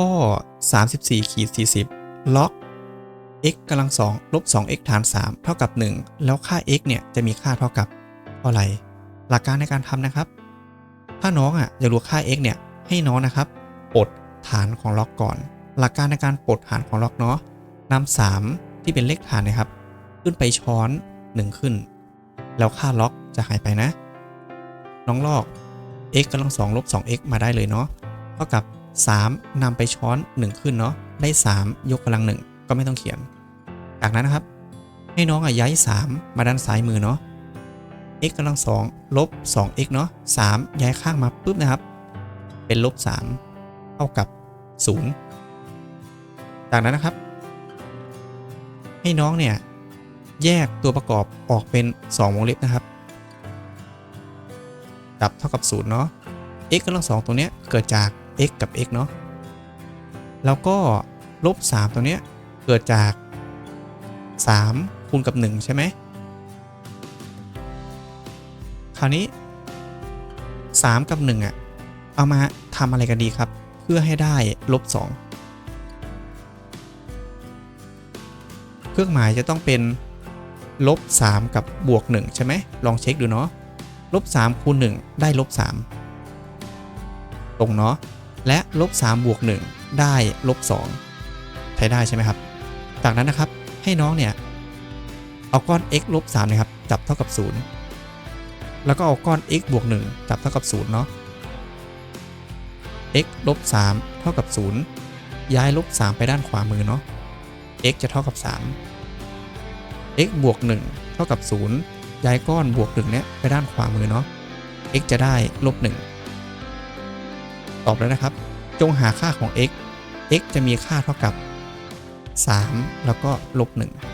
ข้อ34ขีด40 ล็อก x กำลัง2ลบ 2x ฐาน 3 เท่ากับ 1 แล้วค่า x เนี่ย จะมีค่าเท่ากับเท่าไหร่ หลักการในการทำนะครับ ถ้าน้องอะอยากรู้ค่า x เนี่ย ให้น้องนะครับปลดฐานของล็อกก่อน หลักการในการปลดฐานของล็อกเนาะนำ3ที่เป็นเลขฐานนะครับ ขึ้นไปช้อน 1 ขึ้น แล้วค่าล็อกจะหายไปนะ น้องลอก x กำลัง2ลบ 2x มาได้เลยเนาะ เท่ากับ 3นำไปช้อน 1 ขึ้นเนาะได้ 3 ยกกำลัง 1 ก็ไม่ต้องเขียน จากนั้นนะครับ ให้น้องอะย้าย 3 มาด้านซ้ายมือเนาะ x กำลัง2ลบ 2x เนาะ3ย้ายข้างมาปุ๊บนะครับ เป็นลบ 3 เท่ากับ 0 จากนั้นนะครับ ให้น้องเนี่ยแยกตัวประกอบออกเป็น 2 วงเล็บนะครับดับเท่ากับ 0 เนาะ x กำลัง2ตัวเนี้ยเกิดจาก x กับ x เนาะแล้วก็ลบ 3 ตัวเนี้ย เกิดจาก 3 คูณกับ 1 ใช่ไหม คราวนี้ 3 กับ 1อะ เอามาทำอะไรกันดีครับ เพื่อให้ได้ลบ 2 เครื่องหมายจะต้องเป็นลบ 3 กับบวก 1 ใช่ไหม ลองเช็คดูเนาะลบ 3 คูณ 1 ได้ลบ 3 ตรงเนาะ และลบ3บวก1ได้ลบ2ใช้ได้ใช่ไหมครับ จากนั้นนะครับให้น้องเนี่ยเอาก้อน x ลบ3นะครับจับเท่ากับ 0 แล้วก็เอาก้อน x บวก1จับเท่ากับ0เนาะ x ลบ3เท่ากับ 0 ย้ายลบ 3 ไปด้านขวามือเนาะ x จะเท่ากับ 3 x บวก 1 เท่ากับ 0 ย้ายก้อนบวก1เนี้ยไปด้านขวามือเนาะ x จะได้ลบ1 ตอบแล้วนะครับ จงหาค่าของ x x จะมีค่าเท่ากับ 3 แล้วก็ลบ1